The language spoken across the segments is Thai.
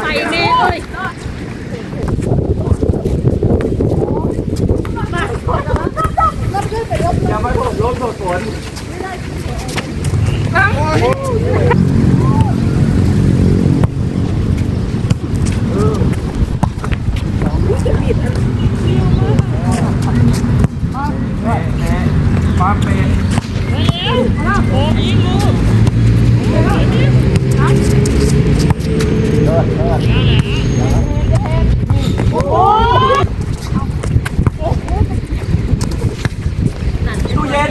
ใส่เมย์เลยอย่ามาโดดรถโดดสวน แม่แม่ความเป็น ตู้เย็น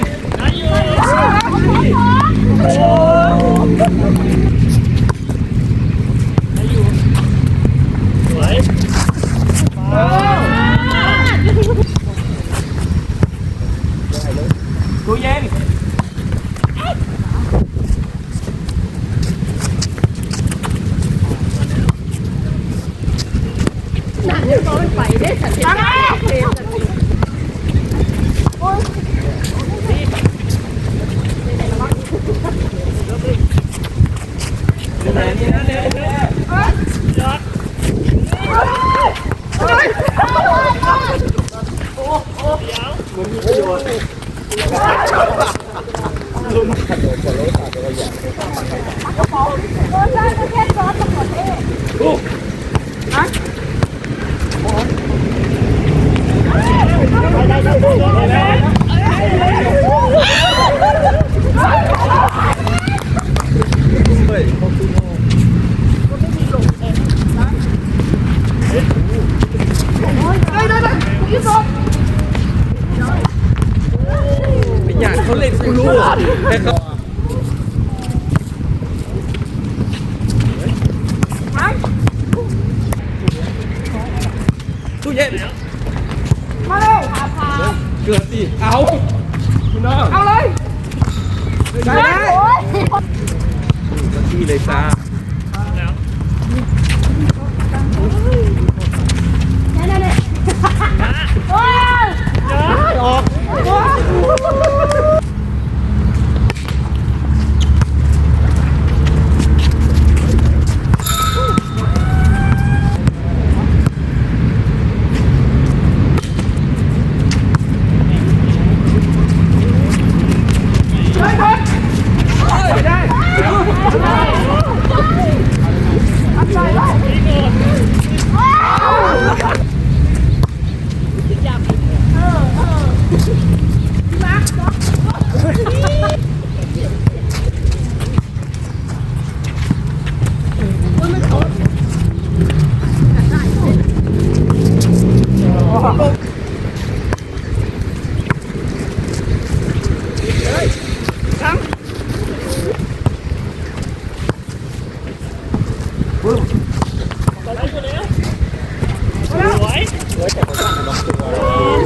ตู้เย็นไปได้สัตว์ไหเนี่ยเนี่ยมันมีประโยชน์ ไอ้หยาดเข เล่นกูรู้แต่เขาตู้เย็น มาเร็วพาพาเกิดสิ เอาคุณน้องเอาเลยได้โอ้ย ที่เลยจ้า 诶我怎